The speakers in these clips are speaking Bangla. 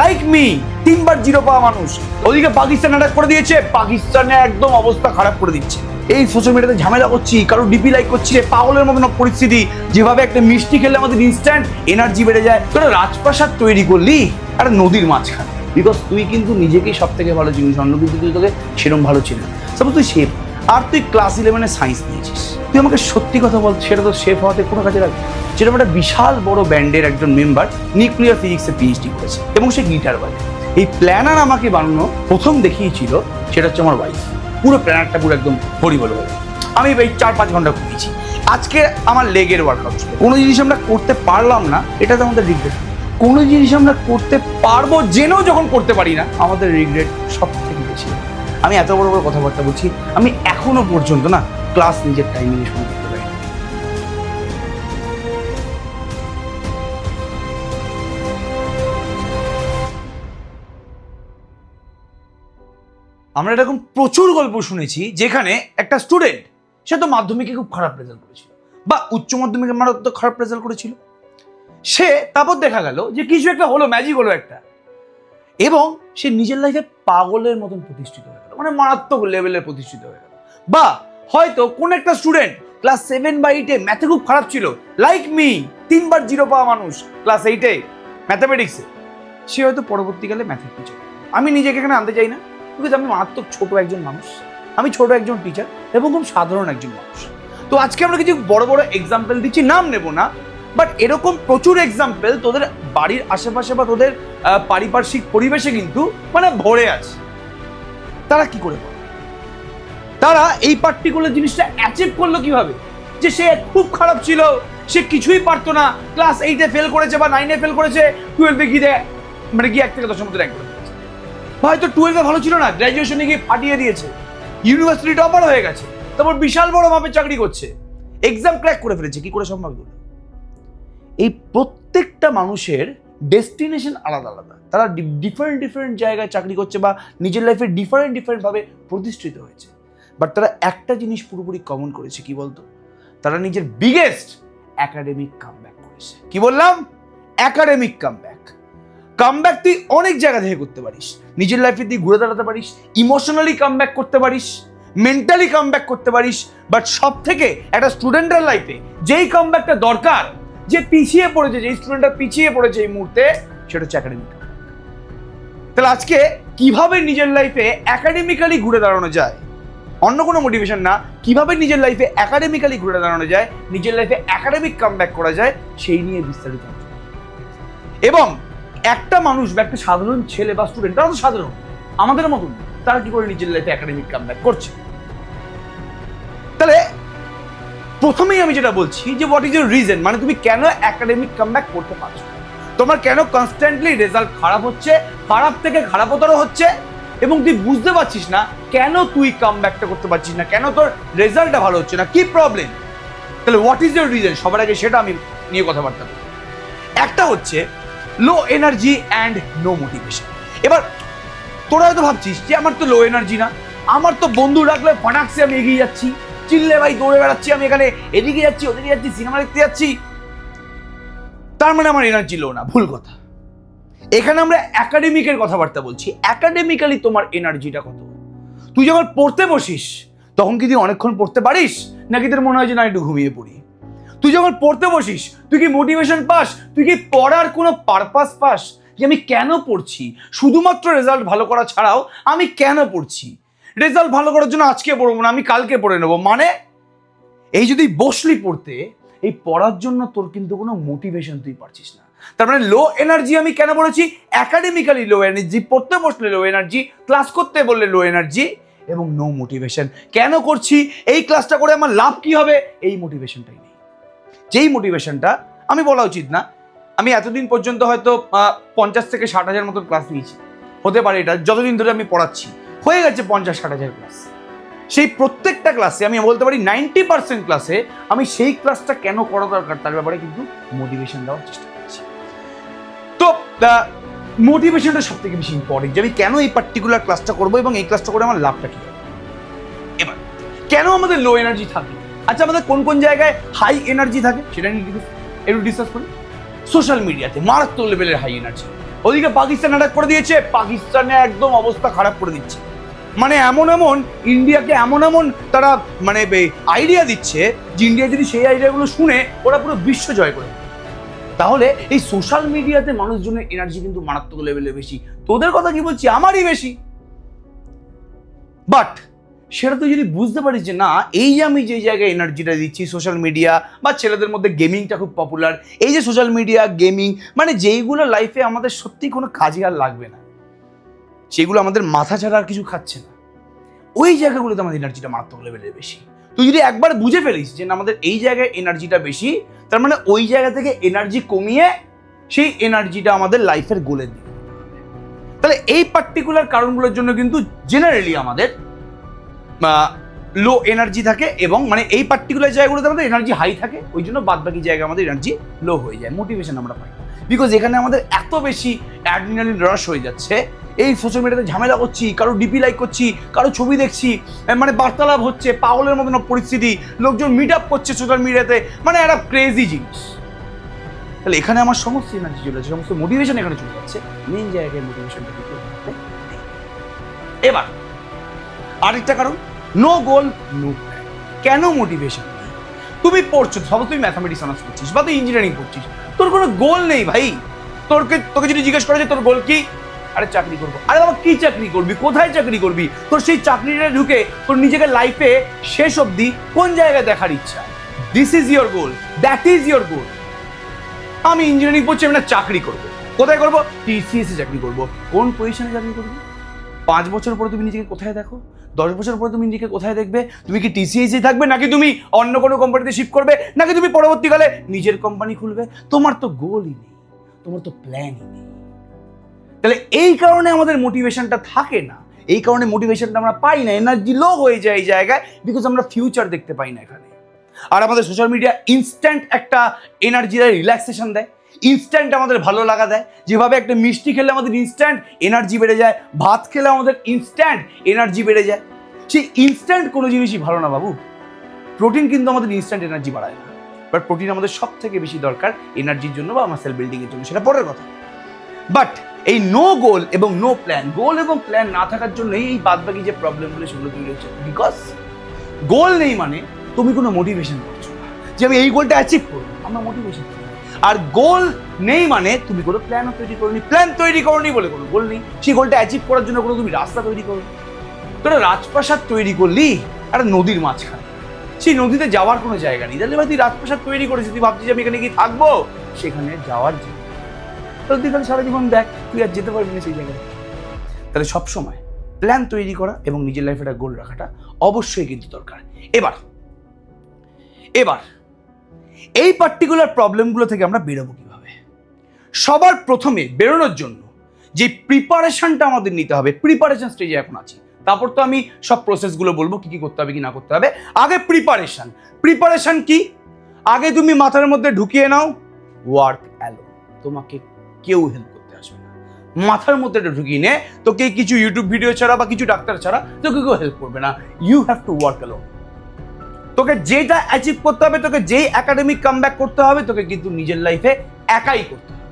লাইক মি তিনবার জিরো পাওয়া মানুষ। ওদিকে পাকিস্তান অ্যাটাক করে দিয়েছে, পাকিস্তানে একদম অবস্থা খারাপ করে দিচ্ছে। এই সোশ্যাল মিডিয়াতে ঝামেলা করছি, কারও ডিপি লাইক করছি পাগলের মতন পরিস্থিতি, যেভাবে একটা মিষ্টি খেলে আমাদের ইনস্ট্যান্ট এনার্জি বেড়ে যায়। তোরা রাজপ্রাসাদ তৈরি করলি, একটা নদীর মাঝখানে। বিকজ তুই কিন্তু নিজেকেই সব থেকে ভালো জিনিস অন্য কিন্তু তুই তোকে সেরকম ভালো ছিল সাপোজ তুই শেফ। আর তুই ক্লাস ইলেভেনে সায়েন্স নিয়েছিস। তুই আমাকে সত্যি কথা বল, সেটা তো শেফ হওয়াতে কোনো কাজে লাগবে যেরকম একটা বিশাল বড় ব্যান্ডের একজন মেম্বার নিউক্লিয়ার ফিজিক্সে পিএইচডি করেছে, এবং সে গিটার বাজে এই প্ল্যানার আমাকে বানানো প্রথম দেখিয়েছিল, সেটা হচ্ছে আমার ওয়াইফ পুরো প্ল্যানারটা পুরো একদম হরিবল হয়ে আমি এই চার পাঁচ ঘণ্টা ঘুমিয়েছি। আজকে আমার লেগের ওয়ার্কআউট ছিল। কোনো জিনিস আমরা করতে পারলাম না, এটাতে আমাদের রিগ্রেট কোনো জিনিস আমরা করতে পারব জেনেও যখন করতে পারি না, আমাদের রিগ্রেট সব থেকে বেশি। আমি এত বড় বড় কথাবার্তা বলছি, আমি এখনও পর্যন্ত না ক্লাস নিজের টাইমিংয়ে শুরু করতে পারি আমরা এরকম প্রচুর গল্প শুনেছি যেখানে একটা স্টুডেন্ট সে তো মাধ্যমিকে খুব খারাপ রেজাল্ট করেছিল বা উচ্চ মাধ্যমিকে মারাত্মক খারাপ রেজাল্ট করেছিল। সে তারপর দেখা গেল যে কিছু একটা হলো ম্যাজিক হলো একটা। এবং সে নিজের লাইফে পাগলের মতন প্রতিষ্ঠিত হয়ে গেল মানে মারাত্মক লেভেলে প্রতিষ্ঠিত হয়ে গেল। বা হয়তো কোন একটা স্টুডেন্ট ক্লাস সেভেন বা এইটে ম্যাথে খুব খারাপ ছিল। লাইক মি তিনবার জিরো পাওয়া মানুষ ক্লাস এইটে ম্যাথামেটিক্সে সে হয়তো পরবর্তীকালে ম্যাথের টিচার আমি নিজেকে এখানে আনতে চাই না। বিকজ আমি মারাত্মক ছোট একজন মানুষ। আমি ছোট একজন টিচার এবং খুব সাধারণ একজন মানুষ। তো আজকে আমরা কিছু বড় বড় এক্সাম্পল দিচ্ছি। নাম নেব না। বাট এরকম প্রচুর এক্সাম্পল তোদের বাড়ির আশেপাশে বা তোদের পারিপার্শ্বিক পরিবেশে কিন্তু মানে ভরে আছে। তারা কি করে করে? তারা এই পার্টিকুলার জিনিসটা অ্যাচিভ করল কীভাবে? যে সে খুব খারাপ ছিল, সে কিছুই পারতো না। ক্লাস এইটে ফেল করেছে বা নাইনে ফেল করেছে টুয়েলভে গিয়ে মানে গিয়ে এক থেকে দশের মধ্যে র্যাঙ্ক হয়তো টুয়েলভে ভালো ছিল না গ্র্যাজুয়েশনে গিয়ে ফাটিয়ে দিয়েছে। ইউনিভার্সিটি টপার হয়ে গেছে। তারপর বিশাল বড় মাপের চাকরি করছে। এক্সাম ক্র্যাক করে ফেলেছে। কি করে সম্ভব এই প্রত্যেকটা মানুষের ডেস্টিনেশন আলাদা আলাদা। তারা ডিফারেন্ট ডিফারেন্ট জায়গায় চাকরি করছে বা নিজের লাইফে ডিফারেন্ট ডিফারেন্টভাবে প্রতিষ্ঠিত হয়েছে। বাট তারা একটা জিনিস পুরোপুরি কমন করেছে, কি বলতো? তারা নিজের বিগেস্ট একাডেমিক কামব্যাক করেছে। কি বললাম? একাডেমিক কামব্যাক কামব্যাক তুই অনেক জায়গা থেকে করতে পারিস। নিজের লাইফে তুই ঘুরে দাঁড়াতে পারিস ইমোশনালি কামব্যাক করতে পারিস মেন্টালি কামব্যাক করতে পারিস বাট সব থেকে একটা স্টুডেন্টের লাইফে যেই কামব্যাকটা দরকার, যে পিছিয়ে পড়েছে, যেই স্টুডেন্টটা পিছিয়ে পড়েছে এই মুহূর্তে, সেটা হচ্ছে একাডেমিক তাহলে আজকে কীভাবে নিজের লাইফে একাডেমিক্যালি ঘুরে দাঁড়ানো যায়? অন্য কোনো মোটিভেশন না। কীভাবে নিজের লাইফে একাডেমিক্যালি ঘুরে দাঁড়ানো যায়, নিজের লাইফে একাডেমিক কামব্যাক করা যায়, সেই নিয়ে বিস্তারিত এবং একটা মানুষ বা একটা সাধারণ ছেলে বা স্টুডেন্ট তারা তো সাধারণ, আমাদের মতন, তারা কি করে নিজের লাইফে একাডেমিক কামব্যাক করছে? তাহলে প্রথমেই আমি যেটা বলছি যে হোয়াট ইজ ইউর রিজন মানে তুমি কেন একাডেমিক কামব্যাক করতে পারছ? তোমার কেন কনস্ট্যান্টলি রেজাল্ট খারাপ হচ্ছে, খারাপ থেকে খারাপতর হচ্ছে, এবং তুই বুঝতে পারছিস না কেন তুই কামব্যাকটা করতে পারছিস না? কেন তোর রেজাল্টটা ভালো হচ্ছে না? কি প্রবলেম তাহলে হোয়াট ইজ ইউর রিজন সবার আগে সেটা আমি নিয়ে কথাবার্তা বলব একটা হচ্ছে low energy and no motivation এবার তোরা হয়তো ভাবছিস যে আমার তো লো এনার্জি না। আমার তো বন্ধু রাখলে ফাটাকসে আমি এগিয়ে যাচ্ছি। চিল্লে ভাই দৌড়ে বেড়াচ্ছি, আমি এখানে এদিকে যাচ্ছি, ওদিকে যাচ্ছি সিনেমা দেখতে যাচ্ছি। তার মানে আমার এনার্জি লো না, ভুল কথা। এখানে আমরা একাডেমিকের কথাবার্তা বলছি। একাডেমিক্যালি তোমার এনার্জিটা কত? তুই যখন পড়তে বসিস, তখন কি তুই অনেকক্ষণ পড়তে পারিস? নাকি তোর মনে হয় যে না, একটু ঘুমিয়ে পড়ি? তুই যখন পড়তে বসিস, তুই কি মোটিভেশন পাস? তুই কি পড়ার কোনো পারপাস পাস? যে আমি কেন পড়ছি? শুধুমাত্র রেজাল্ট ভালো করা ছাড়াও আমি কেন পড়ছি? রেজাল্ট ভালো করার জন্য আজকে পড়ব না, আমি কালকে পড়ে নেব। মানে এই যদি বসলি পড়তে, এই পড়ার জন্য তোর কিন্তু কোনো মোটিভেশন তুই পারছিস না। তার মানে লো এনার্জি আমি কেন বলেছি? একাডেমিক্যালি লো এনার্জি পড়তে বসলে লো এনার্জি ক্লাস করতে বললে লো এনার্জি এবং নো মোটিভেশন কেন করছি? এই ক্লাসটা করে আমার লাভ কি হবে? এই মোটিভেশনটাই নেই। যেই মোটিভেশনটা আমি বলা উচিত না, আমি এতদিন পর্যন্ত হয়তো পঞ্চাশ থেকে ষাট হাজার মতো ক্লাস নিয়েছি। হতে পারে এটা, যতদিন ধরে আমি পড়াচ্ছি। হয়ে গেছে পঞ্চাশ ষাট হাজার ক্লাস সেই প্রত্যেকটা ক্লাসে আমি বলতে পারি নাইনটি পার্সেন্ট ক্লাসে আমি সেই ক্লাসটা কেন করা দরকার, তার ব্যাপারে কিন্তু মোটিভেশন দেওয়ার চেষ্টা তো মোটিভেশনটা সব থেকে বেশি ইম্পর্টেন্ট যে আমি কেন এই পার্টিকুলার ক্লাসটা করব এবং এই ক্লাসটা করে আমার লাভটা কি? এবার, কেন আমাদের লো এনার্জি থাকে? আচ্ছা আমাদের কোন কোন জায়গায় হাই এনার্জি থাকে? সেটা নিয়ে একটু- ডিসকাস করি। সোশ্যাল মিডিয়াতে মারাত্মক লেভেলের হাই এনার্জি ওদিকে পাকিস্তান অ্যাটাক করে দিয়েছে, পাকিস্তানে একদম অবস্থা খারাপ করে দিচ্ছে। মানে এমন এমন, ইন্ডিয়াকে এমন এমন তারা মানে আইডিয়া দিচ্ছে যে ইন্ডিয়া যদি সেই আইডিয়াগুলো শুনে, ওরা পুরো বিশ্ব জয় করে। তাহলে এই সোশ্যাল মিডিয়াতে মানুষজনের এনার্জি কিন্তু মারাত্মক লেভেলে বেশি। তোদের কথা কি বলছি? আমারই বেশি। বাট সেটা তুই যদি বুঝতে পারিস যে না, এই যে আমি যে জায়গায় এনার্জিটা দিচ্ছি সোশ্যাল মিডিয়া বা ছেলেদের মধ্যে গেমিংটা খুব পপুলার এই যে সোশ্যাল মিডিয়া গেমিং মানে যেইগুলো লাইফে আমাদের সত্যি কোনো কাজে আর লাগবে না। সেগুলো আমাদের মাথা ছাড়া আর কিছু খাচ্ছে না। ওই জায়গাগুলোতে আমাদের এনার্জিটা মারাত্মক লেভেলের বেশি। তুই যদি একবার বুঝে ফেলিস যে না, আমাদের এই জায়গায় এনার্জিটা বেশি, তার মানে ওই জায়গা থেকে এনার্জি কমিয়ে সেই এনার্জিটা আমাদের লাইফের গোলের দিকে তাহলে এই পার্টিকুলার কারণগুলোর জন্য কিন্তু জেনারেলি আমাদের লো এনার্জি থাকে এবং মানে এই পার্টিকুলার জায়গাগুলোতে আমাদের এনার্জি হাই থাকে, ওই জন্য বাদ বাকি জায়গায় আমাদের এনার্জি লো হয়ে যায় মোটিভেশন আমরা পাই। বিকজ এখানে আমাদের এত বেশি অ্যাডমিনালিন রস হয়ে যাচ্ছে এই সোশ্যাল মিডিয়াতে ঝামেলা করছি, কারও ডিপি লাইক করছি, কারও ছবি দেখছি মানে বার্তালাপ হচ্ছে, পাগলের মতন পরিস্থিতি, লোকজন মিট আপ করছে সোশ্যাল মিডিয়াতে মানে একটা ক্রেজি জিনিস। তাহলে এখানে আমার সমস্ত এনার্জি চলে যাচ্ছে সমস্ত মোটিভেশন এখানে চলে যাচ্ছে। মেন জায়গায় মোটিভেশনটা এবার, আরেকটা কারণ নো গোল নো কেন মোটিভেশন তুমি পড়ছো, সব তুমি ম্যাথামেটিক্স অনার্স করছিস, বা তুই ইঞ্জিনিয়ারিং করছিস তোর কোনো গোল নেই ভাই। তোরকে, তোকে যদি জিজ্ঞেস করে যে তোর গোল কি? আরে চাকরি করব। আরে বাবা, কি চাকরি করবি? কোথায় চাকরি করবি? তোর সেই চাকরিটা ঢুকে তোর নিজেকে লাইফে শেষ অবধি কোন জায়গায় দেখার ইচ্ছা? This is your goal that is your goal আমি ইঞ্জিনিয়ারিং পড়ছি, আমি না চাকরি করব। কোথায় করব? টিসিএসে চাকরি করব। কোন পজিশনে চাকরি করবি? পাঁচ বছর পরে তুমি নিজেকে কোথায় দেখো? দশ বছর পরে তুমি নিজেকে কোথায় দেখবে? তুমি কি টিসিএসে থাকবে, নাকি তুমি অন্য কোনো কোম্পানিতে শিফট করবে? নাকি তুমি পরবর্তীকালে নিজের কোম্পানি খুলবে? তোমার তো গোলই নেই। তোমার তো প্ল্যানই নেই। তাহলে এই কারণে আমাদের মোটিভেশনটা থাকে না। এই কারণে মোটিভেশনটা আমরা পাই না। এনার্জি লো হয়ে যায় এই জায়গায় বিকজ আমরা ফিউচার দেখতে পাই না এখানে। আর আমাদের সোশ্যাল মিডিয়া ইনস্ট্যান্ট একটা এনার্জি দেয় রিল্যাক্সেশন দেয়। ইনস্ট্যান্ট আমাদের ভালো লাগা দেয়। যেভাবে একটা মিষ্টি খেলে আমাদের ইনস্ট্যান্ট এনার্জি বেড়ে যায়, ভাত খেলে আমাদের ইনস্ট্যান্ট এনার্জি বেড়ে যায়। সেই ইনস্ট্যান্ট কোনো জিনিসই ভালো না বাবু। প্রোটিন কিন্তু আমাদের ইনস্ট্যান্ট এনার্জি বাড়ায় না। বাট প্রোটিন আমাদের সব থেকে বেশি দরকার এনার্জির জন্য বা আমার মাসেল বিল্ডিংয়ের জন্য। সেটা পরের কথা। বাট এই নো গোল এবং নো প্ল্যান গোল এবং প্ল্যান না থাকার জন্য এই বাদবাকি যে প্রবলেমগুলো সেগুলো তৈরি হচ্ছে। বিকজ গোল নেই মানে তুমি কোনো মোটিভেশন করছ যে আমি এই গোলটা অ্যাচিভ করব, আমরা মোটিভেশন আর গোল নেই মানে তুমি কোনো প্ল্যানও তৈরি করোনি প্ল্যান তৈরি করোনি বলে কোনো গোল নেই। সেই গোলটা অ্যাচিভ করার জন্য কোনো তুমি রাস্তা তৈরি করো। তোরা রাজপ্রাসাদ তৈরি করলি, একটা নদীর মাঝখানে। সেই নদীতে যাওয়ার কোনো জায়গা নেই। তাহলে ভাই তুই রাজপ্রাসাদ তৈরি করেছিস তুই ভাবছিস আমি এখানে কি থাকব? সেখানে যাওয়ার তাহলে তুই তাহলে সারা জীবন দেখ, তুই আর যেতে পারবি না সেই জায়গায়। তাহলে সবসময় প্ল্যান তৈরি করা এবং নিজের লাইফে একটা গোল রাখাটা অবশ্যই কিন্তু দরকার। এবার এবার, এই পার্টিকুলার প্রবলেমগুলো থেকে আমরা বেরোবো কীভাবে? সবার প্রথমে বেরোনোর জন্য যে প্রিপারেশনটা আমাদের নিতে হবে প্রিপারেশন স্টেজে এখন আছি। তারপর তো আমি সব প্রসেসগুলো বলব, কি কি করতে হবে, কি না করতে হবে। আগে প্রিপারেশন প্রিপারেশন কি? আগে তুমি মাথার মধ্যে ঢুকিয়ে নাও ওয়ার্ক অ্যালো তোমাকে কেউ হেল্প করতে আসবে না। মাথার মধ্যে এটা ঢুকিয়ে নে, তোকে কিছু ইউটিউব ভিডিও ছাড়া বা কিছু ডাক্তার ছাড়া তোকে কেউ হেল্প করবে না। You have to work alone তোকে যেটা অ্যাচিভ করতে হবে, তোকে যেই একাডেমিক কাম করতে হবে, তোকে কিন্তু নিজের লাইফে একাই করতে হবে।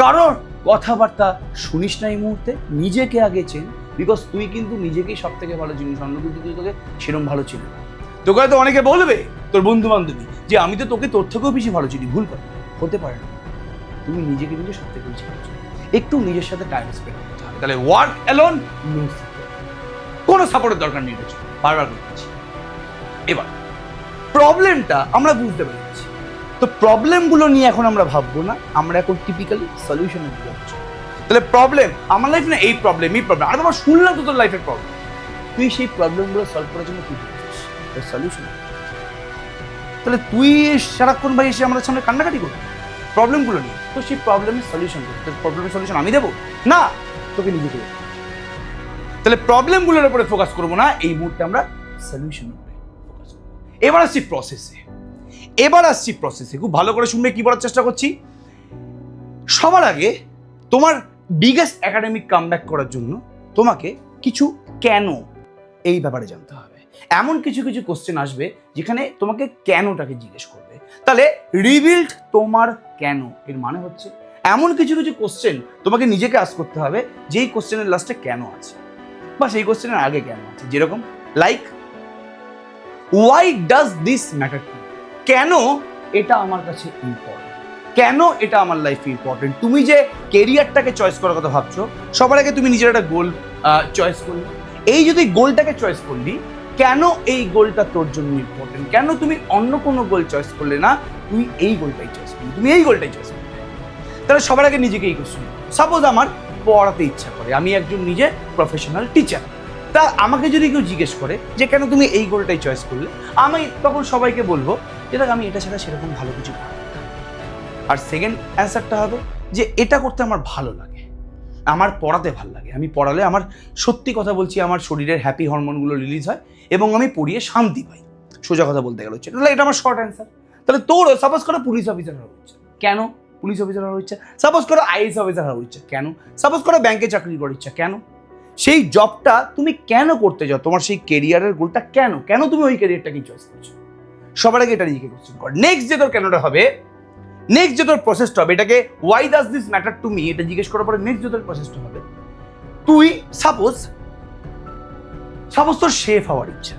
কারোর কথাবার্তা শুনিস না এই মুহূর্তে, নিজেকে আগে চেন বিকজ তুই কিন্তু নিজেকেই সব থেকে ভালো জিনিস অন্য কিন্তু তুই তোকে সেরকম ভালো ছিল না। তোকে হয়তো অনেকে বলবে, তোর বন্ধু বান্ধবী যে আমি তো তোকে তোর থেকেও বেশি ভালো চিনি, ভুল কথা, হতে পারে না। তুমি নিজেকে নিজে সব থেকে বেশি একটু নিজের সাথে টাইম স্পেন্ড করতে হবে। তাহলে ওয়ার্ক অ্যালোন নো কোনো সাপোর্টের দরকার নেই কিছু বারবার বলছি এবার প্রবলেমটা আমরা বুঝতে পেরেছি। তো প্রবলেমগুলো নিয়ে এখন আমরা ভাববো না, আমরা এখন টিপিক্যালি সলিউশনের দিকে যাচ্ছি। তাহলে প্রবলেম আমার লাইফ না এই প্রবলেম এই প্রবলেম আর তোমার শুনলাম তো তোর লাইফের প্রবলেম তুই সেই প্রবলেমগুলো সলভ করার জন্য করছিস সলিউশন তাহলে তুই সারাক্ষণ ভাই এসে আমাদের সামনে কান্নাকাটি করবি? প্রবলেমগুলো নিয়ে। তো সেই প্রবলেমের সলিউশন তোর প্রবলেমের সলিউশন আমি দেবো? না, তোকে নিজে দেবো। তাহলে প্রবলেমগুলোর উপরে ফোকাস করব না, এই মুহূর্তে আমরা সলিউশন এবার আসছি প্রসেসে এবার আসছি প্রসেসে খুব ভালো করে শুনবে কি বলার চেষ্টা করছি। সবার আগে তোমার বিগেস্ট একাডেমিক কাম করার জন্য তোমাকে কিছু কেন এই ব্যাপারে জানতে হবে। এমন কিছু কিছু কোশ্চেন আসবে যেখানে তোমাকে কেনটাকে জিজ্ঞেস করবে। তাহলে রিবিল্ড তোমার কেন? এর মানে হচ্ছে এমন কিছু কিছু কোশ্চেন তোমাকে নিজেকে আস করতে হবে যেই কোশ্চেনের লাস্টে কেন আছে? বা সেই কোশ্চেনের আগে কেন আছে? যেরকম like why does this matter to কেন এটা আমার কাছে ইম্পর্টেন্ট কেন এটা আমার লাইফে ইম্পর্টেন্ট তুমি যে কেরিয়ারটাকে চয়েস করার কথা ভাবছ, সবার আগে তুমি নিজের একটা গোল চয়েস করলে। এই যদি গোলটাকে চয়েস করলি কেন এই গোলটা তোর জন্য ইম্পর্টেন্ট কেন তুমি অন্য কোনো গোল চয়েস করলে না তুমি এই গোলটাই চয়েস করলে? তুমি এই গোলটাই চয়েস করলে। তাহলে সবার আগে নিজেকে এই কোশ্চেন সাপোজ আমার পড়াতে ইচ্ছা করে, আমি একজন নিজে প্রফেশনাল টিচার তা আমাকে যদি কেউ জিজ্ঞেস করে যে কেন তুমি এই গোলটাই চয়েস করলে, আমি তখন সবাইকে বলব যে দেখ, আমি এটা ছাড়া সেরকম ভালো কিছু পারি আর সেকেন্ড অ্যান্সারটা হবে যে এটা করতে আমার ভালো লাগে। আমার পড়াতে ভালো লাগে। আমি পড়ালে আমার সত্যি কথা বলছি, আমার শরীরের হ্যাপি হরমোনগুলো রিলিজ হয় এবং আমি পড়িয়ে শান্তি পাই। সোজা কথা বলতে গেলে হচ্ছে তাহলে এটা আমার শর্ট অ্যান্সার তাহলে তোরও সাপোজ করো পুলিশ অফিসার হওয়ার ইচ্ছা কেন? পুলিশ অফিসার হওয়ার ইচ্ছা সাপোজ করো আইএস অফিসার হওয়ার ইচ্ছা কেন? সাপোজ করো ব্যাংকে চাকরি করার ইচ্ছা। কেন? সেই জবটা তুমি কেন করতে চাও তোমার সেই কেরিয়ারের গোলটা কেন? কেন তুমি ওই কেরিয়ারটাকে চয়েস করছ? সবার আগে এটা নিজেকে কোশ্চেন কর। নেক্সট যে তোর কেনটা হবে নেক্সট যে তোর প্রসেসটা হবে, এটাকে why does this matter to me এটা জিজ্ঞেস করার পরে নেক্সট যে তোর প্রসেসটা হবে, তুই সাপোজ সাপোজ তোর শেফ হওয়ার ইচ্ছা।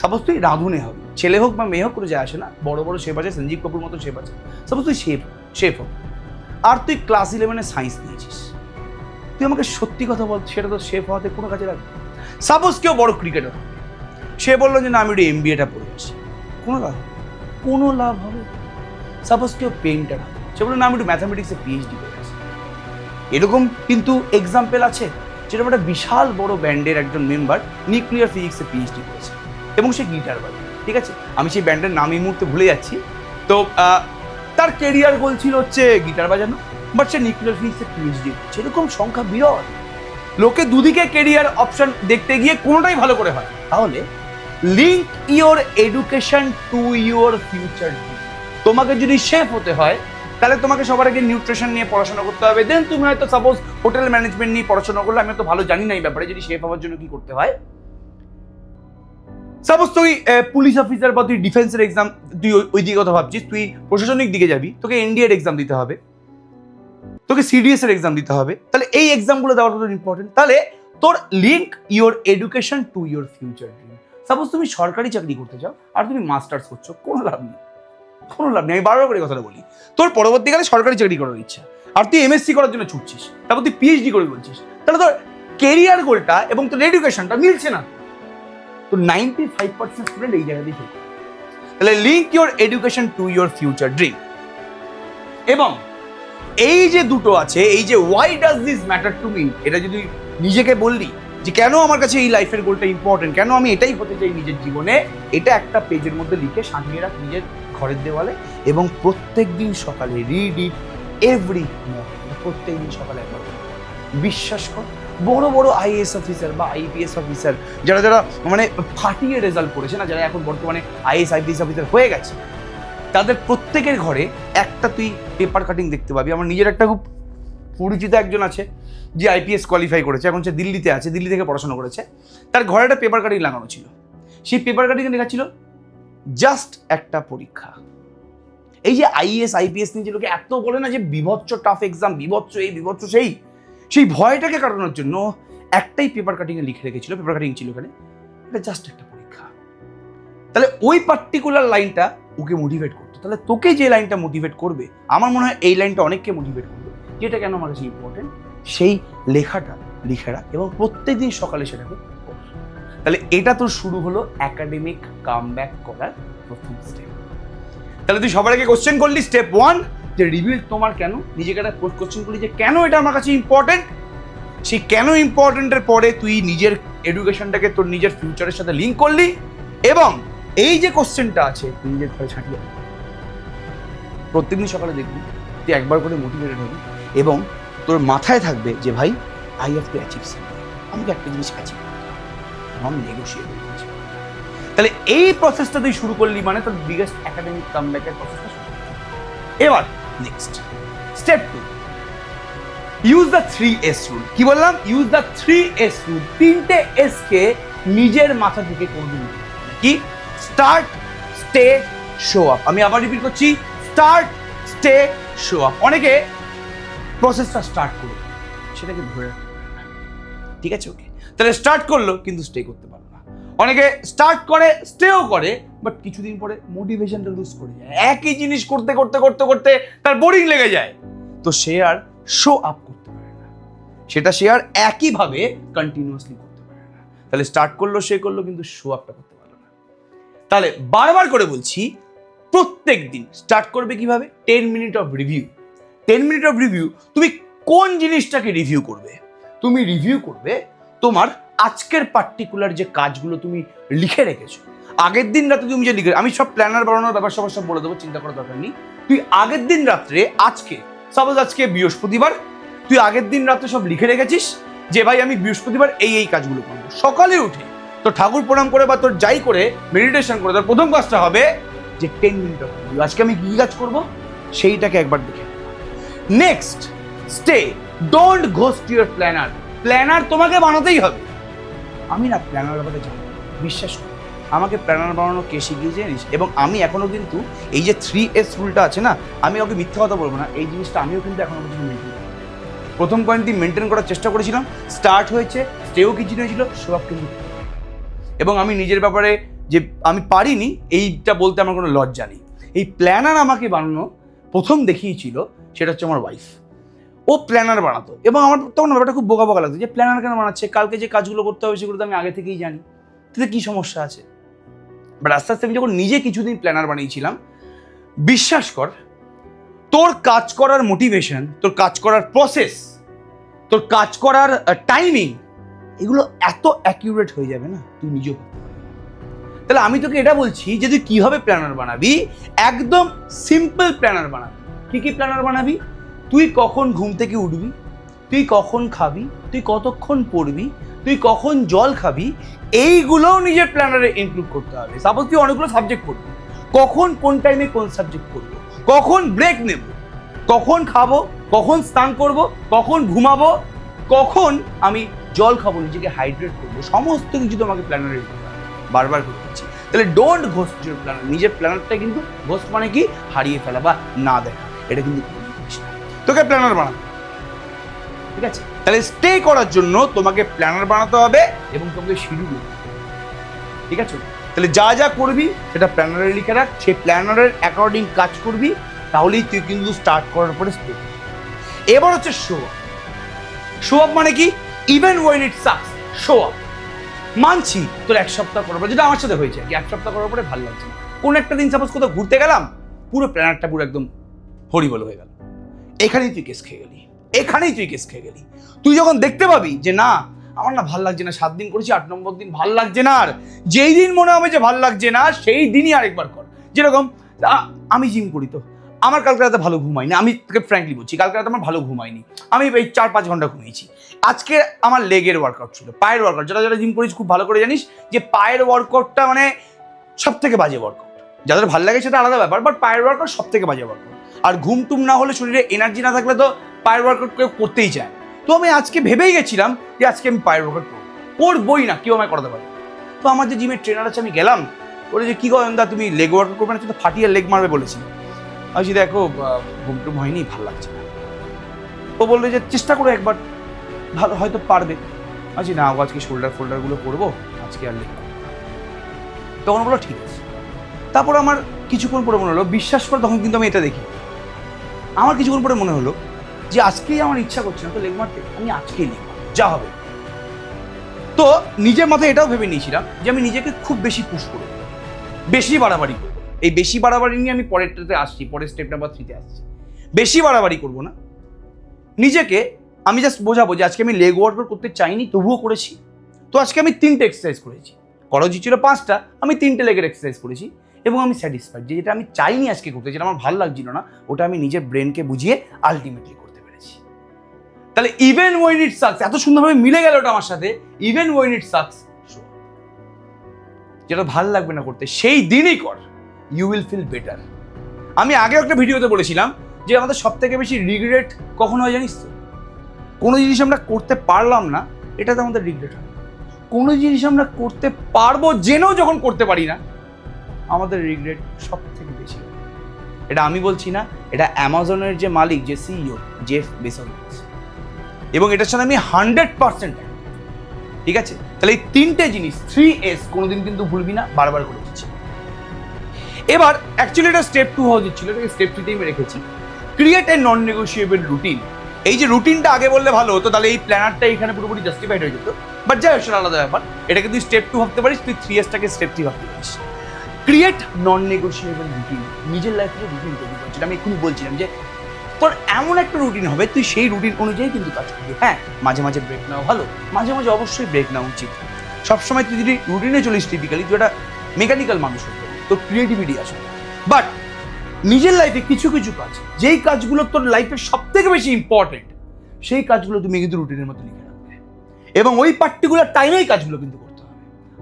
সাপোজ তুই রাঁধুনে হবে। ছেলে হোক বা মেয়ে হোক, কোনো যায় আসে না। বড় বড় শেফ আছে, সঞ্জীব কাপুর মতো শেফ আছে। সাপোজ তুই শেফ শেফ হোক। আর তুই ক্লাস ইলেভেনে সায়েন্স নিয়েছিস। তুই আমাকে সত্যি কথা বল, সেটা তো শেফ হওয়াতে কোনো কাজে লাগবে? সাপোজ কেউ বড় ক্রিকেটার সে বলল যে, না, আমি একটু এমবিএটা পড়ে কোনো লাভ? কোনো লাভ হবে? সাপোজ কেউ পেইন্টার সে বলল, না, আমি একটু ম্যাথামেটিক্সে পিএইচডি করে আছি এরকম কিন্তু এক্সাম্পল আছে, যেরকম একটা বিশাল বড় ব্যান্ডের একজন মেম্বার নিউক্লিয়ার ফিজিক্সে পিএইচডি করেছে, এবং সে গিটার বাজে ঠিক আছে? আমি সেই ব্যান্ডের নাম এই মুহূর্তে ভুলে যাচ্ছি। তো তার কেরিয়ার গোল ছিল হচ্ছে গিটার বাজানো বাট সে নিউক্লিয়ার ফিজিক্সে পিএইচডি করছে। এরকম সংখ্যা বিরল। লোকে দুদিকে কেরিয়ার অপশন দেখতে গিয়ে কোনোটাই ভালো করে হয় তাহলে link your education to your future তোমাকে যদি শেফ হতে হয়, তাহলে তোমাকে সবার আগে নিউট্রিশন নিয়ে পড়াশোনা করতে হবে। দেন তুমি হয়তো সাপোজ হোটেল ম্যানেজমেন্ট নিয়ে পড়াশোনা করলে, আমি তো ভালো জানি না এই ব্যাপারে, যদি শেফ হওয়ার জন্য কি করতে হয়। সাপোজ তুই পুলিশ অফিসার বা তুই ডিফেন্সের এক্সাম তুই ওই- দিকে কথা ভাবছিস, তুই প্রশাসনিক দিকে যাবি, তোকে এনডিএর এক্সাম দিতে হবে। তোকে সিডিএস এর এক্সাম দিতে হবে। তাহলে এই এক্সামগুলো দেওয়ার কত ইম্পর্টেন্ট তাহলে তোর link your education to your future dream suppose তুমি সরকারি চাকরি করতে চাও, আর তুমি মাস্টার্স করছ, কোনো লাভ নেই। কোনো লাভ নেই। আমি বারবার করে কথাটা বলি। তোর পরবর্তীকালে সরকারি চাকরি করার ইচ্ছা। আর তুই এমএসসি করার জন্য ছুটছিস। তারপর তুই পিএইচডি করে বলছিস। তাহলে তোর কেরিয়ার গোলটা এবং তোর এডুকেশনটা মিলছে না। তো নাইনটি ফাইভ পার্সেন্ট স্টুডেন্ট এই জায়গাতেই ফেল তাহলে link your education to your future dream এবং এই যে দুটো আছে, এই যে why does this matter to me এটা যদি নিজেকে বললি যে কেন আমার কাছে এই লাইফের গোলটা ইম্পর্টেন্ট কেন আমি এটাই হতে চাই নিজের জীবনে? এটা একটা পেজের মধ্যে লিখে সাজিয়ে রাখ নিজের ঘরের দেওয়ালে এবং প্রত্যেক দিন সকালে রিড ইট এভরি প্রত্যেক দিন সকালে একবার বিশ্বাস কর, বড় বড় আইএএস অফিসার বা আইপিএস অফিসার যারা যারা মানে ফাটিয়ে রেজাল্ট করেছে না, যারা এখন বর্তমানে আইএস আইপিএস অফিসার হয়ে গেছে, তাদের প্রত্যেকের ঘরে একটা তুই পেপার কাটিং দেখতে পাবি। আমার নিজের একটা খুব পরিচিত একজন আছে, যে আইপিএস কোয়ালিফাই করেছে, এখন সে দিল্লিতে আছে, দিল্লি থেকে পড়াশোনা করেছে। তার ঘরে একটা পেপার কাটিং লাগানো ছিল। সেই পেপার কাটিং লেখা ছিল জাস্ট একটা পরীক্ষা এই যে আইএস আইপিএস নিয়ে যে লোকে এত বলে না যে বিভৎস টাফ এক্সাম বিভৎস এই, বিভৎস সেই সেই ভয়টাকে কাটানোর জন্য একটাই পেপার কাটিংয়ে লিখে রেখেছিল পেপার কাটিং ছিল এখানে এটা জাস্ট একটা পরীক্ষা তাহলে ওই পার্টিকুলার লাইনটা ওকে মোটিভেট করতো তাহলে তোকে যে লাইনটা মোটিভেট করবে, আমার মনে হয় এই লাইনটা অনেককে মোটিভেট করবে, যেটা কেন আমার কাছে ইম্পর্টেন্ট সেই লেখাটা লিখে রাখ এবং প্রত্যেকদিন সকালে সেটাকে। তাহলে এটা তোর শুরু হলো একাডেমিক কাম করার প্রথম স্টেপ তাহলে তুই সবার আগে কোশ্চেন করলি স্টেপ ওয়ান যে রিভিল তোমার কেন? নিজেকে একটা কোশ্চেন করলি যে কেন এটা আমার কাছে ইম্পর্টেন্ট সেই কেন ইম্পর্টেন্টের পরে তুই নিজের এডুকেশনটাকে তোর নিজের ফিউচারের সাথে লিঙ্ক করলি এবং এই যে কোশ্চেনটা আছে, তুই নিজের ঘরে ছাঁটিয়ে। প্রত্যেকদিন সকালে দেখবি, তুই একবার করে মোটিভেটেড হবি এবং তোর মাথায় থাকবে যে ভাই আই হ্যাভ টু অ্যাচিভ আমাকে একটা জিনিস অ্যাচিভ নন নেগোসিয়েবল তাহলে এই প্রসেসটা তুই শুরু করলি মানে তোর বিগেস্ট একাডেমিক কামব্যাকের প্রসেসটা শুরু এবার next step to use the three S rule কি বললাম? Use the three S rule তিনটে এস কে নিজের মাথা থেকে করবি কি? স্টার্ট স্টে শো আপ আমি আবার রিপিট করছি স্টার্ট স্টে শো আপ অনেকে প্রসেসটা স্টার্ট করে, সেটাকে ধরে ঠিক আছে ওকে তাহলে স্টার্ট করল, কিন্তু স্টে করতে পারল না। অনেকে স্টার্ট করে স্টেও করে বাট কিছুদিন পরে মোটিভেশনটা লুজ করে যায়। একই জিনিস করতে করতে করতে করতে তার বোরিং লেগে যায়। তো সে আর শো আপ করতে পারে না। সেটা সে আর একইভাবে কন্টিনিউয়াসলি করতে পারে না। তাহলে স্টার্ট করল, সে করল, কিন্তু শো আপটা করতে পারল না। তাহলে বারবার করে বলছি, প্রত্যেক দিন স্টার্ট করবে কীভাবে? Ten minute of review ten minute of review তুমি কোন জিনিসটাকে রিভিউ করবে? তুমি রিভিউ করবে তোমার আজকের পার্টিকুলার যে কাজগুলো তুমি লিখে রেখেছো, আগের দিন রাতে তুমি যে লিখে, আমি সব প্ল্যানার বানানোর ব্যাপার সবার সব বলে দেবো, চিন্তা করার দরকার নেই। তুই আগের দিন রাত্রে, আজকে সাপোজ আজকে বৃহস্পতিবার, তুই আগের দিন রাত্রে সব লিখে রেখেছিস যে ভাই আমি বৃহস্পতিবার এই এই কাজগুলো করব। সকালে উঠে তো ঠাকুর প্রণাম করে বা তোর যাই করে মেডিটেশন করে, তোর প্রথম কাজটা হবে যে টেন মিনিট আজকে আমি কী কাজ করব? সেইটাকে একবার দেখে next step don't ghost your planner planner তোমাকে বানাতেই হবে। আমি না প্ল্যানার ব্যাপারে জানি বিশ্বাস করি। আমাকে প্ল্যানার বানানো কে শিখিয়েছে জানিস? এবং আমি এখনও কিন্তু এই যে থ্রি এস রুলটা আছে না, আমি ওকে মিথ্যা কথা বলব না। এই জিনিসটা আমিও কিন্তু এখনও পর্যন্ত মেনটেন প্রথম পয়েন্টটি মেনটেন করার চেষ্টা করেছিলাম। স্টার্ট হয়েছে স্টেও কিছু হয়েছিল সব কিন্তু এবং আমি নিজের ব্যাপারে যে আমি পারিনি, এইটা বলতে আমার কোনো লজ্জা নেই। এই প্ল্যানার আমাকে বানানো প্রথম দেখিয়েছিল, সেটা হচ্ছে আমার ওয়াইফ ও প্ল্যানার বানাতো। এবং আমার তখন ব্যাপারটা খুব বোকা বোকা লাগতো যে প্ল্যানার কেন বানাচ্ছে? কালকে যে কাজগুলো করতে হবে সেগুলো তো আমি আগে থেকেই জানি। তাতে কী সমস্যা আছে? বাট আস্তে আস্তে আমি যখন নিজে কিছুদিন প্ল্যানার বানিয়েছিলাম, বিশ্বাস কর, তোর কাজ করার মোটিভেশন তোর কাজ করার প্রসেস তোর কাজ করার টাইমিং এগুলো এত অ্যাকিউরেট হয়ে যাবে না? তুই নিজেও। তাহলে আমি তোকে এটা বলছি যে তুই কীভাবে প্ল্যানার বানাবি? একদম সিম্পল প্ল্যানার বানাবি। কী কী প্ল্যানার বানাবি? তুই কখন ঘুম থেকে উঠবি? তুই কখন খাবি? তুই কতক্ষণ পড়বি? তুই কখন জল খাবি? এইগুলোও নিজের প্ল্যানারে ইনক্লুড করতে হবে। সাপোজ তুই অনেকগুলো সাবজেক্ট পড়বি। কখন কোন টাইমে কোন সাবজেক্ট পড়ব? কখন ব্রেক নেব? কখন খাব? কখন স্নান করব? কখন ঘুমাবো? কখন আমি জল খাব? নিজেকে হাইড্রেট করব? সমস্ত কিছু তোমাকে প্ল্যানারে বারবার করে দিচ্ছি। তাহলে ডোন্ট ঘোস্ট প্ল্যানার নিজের প্ল্যানারটা কিন্তু ঘোস্ট মানে কি? হারিয়ে ফেলা বা না দেখা। এটা কিন্তু। তোকে প্ল্যানার বানাতে ঠিক আছে? তাহলে স্টে করার জন্য তোমাকে প্ল্যানার বানাতে হবে এবং তোমাকে শিডিউল ঠিক আছে? তাহলে যা যা করবি, সেটা প্ল্যানারে লিখে রাখ। সেই প্ল্যানারের অ্যাকর্ডিং কাজ করবি, তাহলেই তুই কিন্তু স্টার্ট করার পরে স্টে এবার হচ্ছে শো আপ শো আপ মানে কি? Even when it sucks show up মানছি, তোর এক সপ্তাহ করার পর, যেটা আমার সাথে হয়েছে এক সপ্তাহ করার পরে ভালো লাগছে। না। কোন একটা দিন সাপোজ কোথাও ঘুরতে গেলাম, পুরো প্ল্যানারটা পুরো একদম হরিবল হয়ে গেল। এখানেই তুই কেস খেয়ে গেলি। এখানেই তুই কেস খেয়ে গেলি। তুই যখন দেখতে পাবি যে, না, আমার না ভালো লাগছে না, সাত দিন করেছি, আট নম্বর দিন ভালো লাগছে না আর। যেই দিন মনে হবে যে ভালো লাগছে না, সেই দিনই আরেকবার কর। যেরকম আমি জিম করি তো। আমার কালকে রাতে ভালো ঘুমাইনি আমি তোকে ফ্র্যাঙ্কলি বলছি, কালকে রাতে আমার ভালো ঘুমাইনি আমি এই চার পাঁচ ঘণ্টা ঘুমিয়েছি। আজকে আমার লেগের ওয়ার্কআউট ছিল, পায়ের ওয়ার্কআউট যারা যারা জিম করেছি, খুব ভালো করে জানিস যে, পায়ের ওয়ার্কআউটটা মানে সব থেকে বাজে ওয়ার্কআউট যাদের ভালো লাগে সেটা আলাদা ব্যাপার বাট পায়ের ওয়ার্কআউট সব থেকে বাজে ওয়ার্কআউট আর ঘুম টুম না হলে শরীরে এনার্জি না থাকলে তো পায়ের ওয়ার্কআউট কেউ করতেই চায় তো আমি আজকে ভেবেই গেছিলাম যে আজকে আমি পায়ের ওয়ার্কআউট করব। করবোই না কেউ আমায় করাতে পারে। তো আমার যে জিমের ট্রেনার আছে আমি গেলাম। বলে যে কী করেন দা তুমি লেগ ওয়ার্কআউট করবে না? শুধু ফাটিয়ে লেগ মারবে বলেছি আমি বলছি, দেখো ঘুম টুম হয়নি ভালো লাগছে না। ও বলল যে চেষ্টা করো একবার ভালো হয়তো পারবে। আচ্ছা না আজকে শোল্ডার ফোল্ডারগুলো করব আজকে আর লেগ তখন বলল ঠিক আছে। তারপর আমার কিছুক্ষণ পরে মনে হলো বিশ্বাস করে তখন কিন্তু আমি এটা দেখি আমার কিছুক্ষণ পরে মনে হলো যে আজকেই আমার ইচ্ছা করছে না তো লেগ মারতে, আমি আজকেই লেগ যা হবে। তো নিজের মাথায় এটাও ভেবে নিয়েছিলাম যে আমি নিজেকে খুব বেশি পুশ করব, বেশি বাড়াবাড়ি করব। এই বেশি বাড়াবাড়ি নিয়ে আমি পরেরটাতে আসছি, পরের স্টেপ নাম্বার থ্রিতে আসছি। বেশি বাড়াবাড়ি করব না। নিজেকে আমি জাস্ট বোঝাবো যে আজকে আমি লেগ ওয়ার্কআউট করতে চাইনি, তবুও করেছি। তো আজকে আমি তিনটে এক্সারসাইজ করেছি। করা উচিত ছিল পাঁচটা, আমি তিনটে লেগের এক্সারসাইজ করেছি। এবং আমি স্যাটিসফাইড যে যেটা আমি চাইনি আজকে করতে, যেটা আমার ভালো লাগছিল না, ওটা আমি নিজের ব্রেনকে বুঝিয়ে আলটিমেটলি করতে পেরেছি। তাহলে ইভেন ওয়েন ইট সাকস এত সুন্দরভাবে মিলে গেল ওটা আমার সাথে ইভেন ওয়েন ইট সাকস যেটা ভালো লাগবে না করতে, সেই দিনই কর। ইউ উইল ফিল বেটার আমি আগে একটা ভিডিওতে বলেছিলাম যে আমাদের সব থেকে বেশি রিগ্রেট কখন হয় জানিস তো? কোনো জিনিস আমরা করতে পারলাম না, এটাতে আমাদের রিগ্রেট হয়। কোনো জিনিস আমরা করতে পারব জেনেও যখন করতে পারি না আমাদের রিগ্রেট সব থেকে বেশি। এটা আমি বলছি না, এটা অ্যামাজনের যে মালিক, যে সিইও জেফ বেসন এবং এটার সাথে আমি হান্ড্রেড পার্সেন্ট ঠিক আছে? তাহলে এই তিনটে জিনিস থ্রি এস কোনোদিন কিন্তু ভুলবি না, বারবার করে দিচ্ছি। এবার অ্যাকচুয়ালি এটা স্টেপ টু হওয়া উচিত ছিল, এটাকে স্টেপ থ্রিতেই আমি রেখেছি। Create a non negotiable routine এই যে রুটিনটা আগে বললে ভালো হতো, তাহলে এই প্ল্যানারটা এখানে পুরোপুরি জাস্টিফাইড হয়ে যেত। বাট যাই হোক আলাদা ব্যাপার। এটাকে তুই স্টেপ টু ভাবতে পারিস, তুই থ্রি এসটাকে স্টেপ থ্রি ভাবতে পারিস। ক্রিয়েট নন নেগোসিয়েবল রুটিন নিজের লাইফে রুটিন তৈরি করছিস আমি এক্ষুনি বলছিলাম যে, তোর এমন একটা রুটিন হবে, তুই সেই রুটিন অনুযায়ী কিন্তু কাজ করবি। হ্যাঁ মাঝে মাঝে ব্রেক নেওয়া ভালো, মাঝে মাঝে অবশ্যই ব্রেক নেওয়া উচিত। সবসময় তুই যদি রুটিনে চলিস টিপিক্যালি তুই একটা মেকানিক্যাল মানুষ হতে তোর ক্রিয়েটিভিটি আসবে। বাট নিজের লাইফে কিছু কিছু কাজ, যেই কাজগুলো তোর লাইফের সব থেকে বেশি ইম্পর্টেন্ট সেই কাজগুলো তুমি কিন্তু রুটিনের মতো লিখে রাখবে। এবং ওই পার্টিকুলার টাইমেই কাজগুলো কিন্তু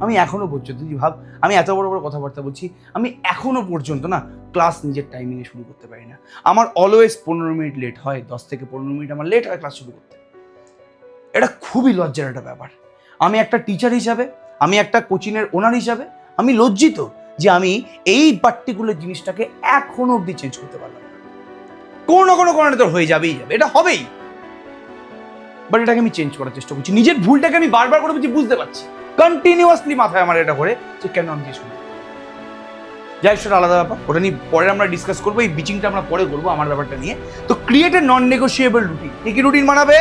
আমি এখনও পর্যন্ত তুই ভাব, আমি এত বড় বড় কথাবার্তা বলছি, আমি এখনও পর্যন্ত না ক্লাস নিজের টাইমিংয়ে শুরু করতে পারি না। আমার অলওয়েজ পনেরো মিনিট লেট হয়, দশ থেকে পনেরো মিনিট আমার লেট হয় ক্লাস শুরু করতে। এটা খুবই লজ্জার একটা ব্যাপার। আমি একটা টিচার হিসাবে, আমি একটা কোচিংয়ের ওনার হিসাবে, আমি লজ্জিত যে আমি এই পার্টিকুলার জিনিসটাকে এখনও অবধি চেঞ্জ করতে পারলাম না। কোনো না কোনো কারণে তোর হয়ে যাবেই যাবে, এটা হবেই। বাট এটাকে আমি চেঞ্জ করার চেষ্টা করছি। নিজের ভুলটাকে আমি বারবার করে বুঝতে পারছি। কন্টিনিউয়াসলি মাথায় আমার এটা করে, যে কেন আমি করি যাই সেটা আলাদা ব্যাপার। ওটা নিয়ে পরে আমরা ডিসকাস করব, এই বিচিংটা আমরা পরে করব আমার ব্যাপারটা নিয়ে। তো create a non negotiable routine কি কি রুটিন বানাবে?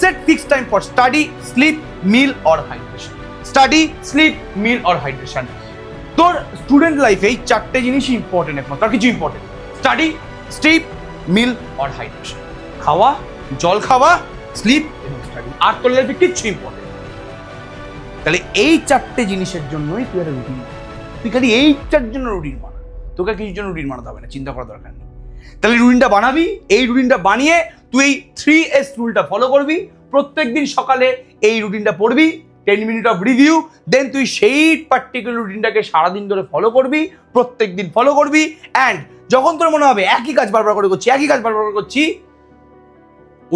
Set fix time for study sleep meal or hydration study sleep meal or hydration তোর স্টুডেন্ট লাইফে এই চারটে জিনিসই ইম্পর্টেন্ট একমাত্র। আর কিছু important study sleep meal or hydration খাওয়া, জল খাওয়া স্লিপ এবং স্টাডি আর তোর লাইফে কিচ্ছু ইম্পর্টেন্ট তাহলে এই চারটে জিনিসের জন্যই তুই একটা রুটিন তুই খালি এইটার জন্য রুটিন বানা। তোকে কিছুর জন্য রুটিন বানাতে হবে না, চিন্তা করার দরকার নেই। তাহলে রুটিনটা বানাবি, এই রুটিনটা বানিয়ে তুই এই থ্রি এস রুলটা ফলো করবি প্রত্যেক দিন সকালে এই রুটিনটা পড়বি ten minute of review then তুই সেই পার্টিকুলার রুটিনটাকে সারাদিন ধরে ফলো করবি প্রত্যেক দিন ফলো করবি অ্যান্ড যখন তোর মনে হবে একই কাজ বারবার করে করছি, একই কাজ বারবার করে করছি,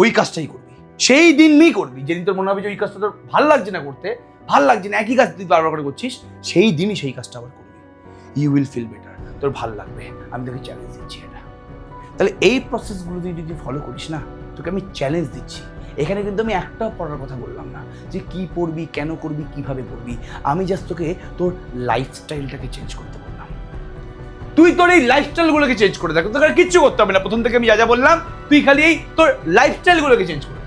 ওই কাজটাই করবি। সেই দিন দিনই করবি। যেদিন তোর মনে হবে যে ওই কাজটা তোর ভালো লাগছে না করতে ভালো লাগছে না, একই কাজ তুই বারবার করে করছিস, সেই দিনই সেই কাজটা আবার করবি। ইউ উইল ফিল বেটার তোর ভালো লাগবে। আমি তোকে চ্যালেঞ্জ দিচ্ছি এটা। তাহলে এই প্রসেসগুলো তুই যদি ফলো করিস না, তোকে আমি চ্যালেঞ্জ দিচ্ছি। এখানে কিন্তু আমি একটাও পড়ার কথা বললাম না, যে কি পড়বি, কেন করবি, কীভাবে পড়বি আমি জাস্ট তোকে তোর লাইফস্টাইলটাকে চেঞ্জ করতে বললাম। তুই তোর এই লাইফস্টাইলগুলোকে চেঞ্জ করে দেখ, তোকে কিচ্ছু করতে হবে না। প্রথম থেকে আমি যা যা বললাম, তুই খালি এই তোর লাইফস্টাইলগুলোকে চেঞ্জ করে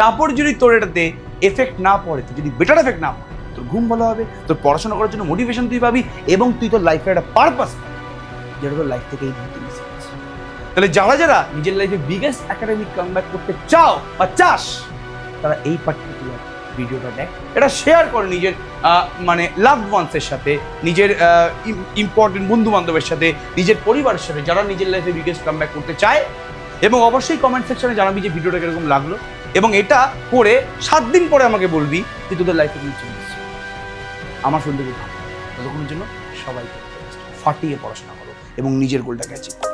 তারপর যদি তোর এটাতে এফেক্ট না পড়ে, তুই যদি বেটার এফেক্ট না পড়ে, তোর ঘুম ভালো হবে, তোর পড়াশোনা করার জন্য মোটিভেশন তুই পাবি এবং তুই তোর লাইফের একটা পারপাস যেটা তোর লাইফ থেকে এই তাহলে যারা যারা নিজের লাইফে বিগেস্ট একাডেমিক কামব্যাক করতে চাও বা চাস, তারা এই পার্টিকুলার ভিডিওটা দেখ। এটা শেয়ার করে নিজের মানে লাভ ওয়ান্সের সাথে, নিজের ইম্পর্টেন্ট বন্ধু বান্ধবের সাথে, নিজের পরিবারের সাথে, যারা নিজের লাইফে বিগেস্ট কামব্যাক করতে চায়। এবং অবশ্যই কমেন্ট সেকশনে জানাবি যে ভিডিওটা কীরকম লাগল। এবং এটা করে সাত দিন পরে আমাকে বলবি যে তোদের লাইফে কিছু চেঞ্জ আমার শুনতে খুব ভালো ততক্ষণের জন্য সবাই ফাটিয়ে পড়াশোনা করো এবং নিজের গোলটাকে অ্যাচিভ করো।